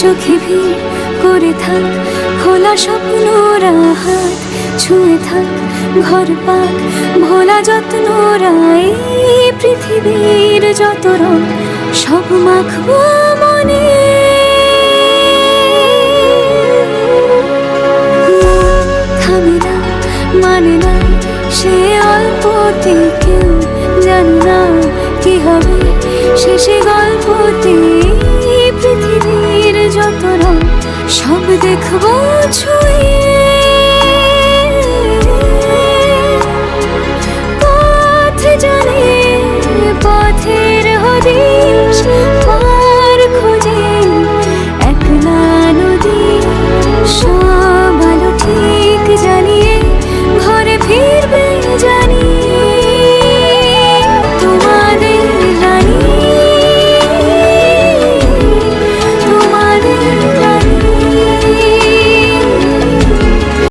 চোখে ভিড় করে থাক, খোলা স্বপ্নরা হাত ছুঁয়ে থাক, ঘর পাক, ভোলা যত্নরা এই পৃথিবীর যত রং, সব মাখবো মনে। থামে না মানে না, সে অল্পতে কেউ জানে না কি হবে শেষে গল্পতে সব দেখব ছুঁয়ে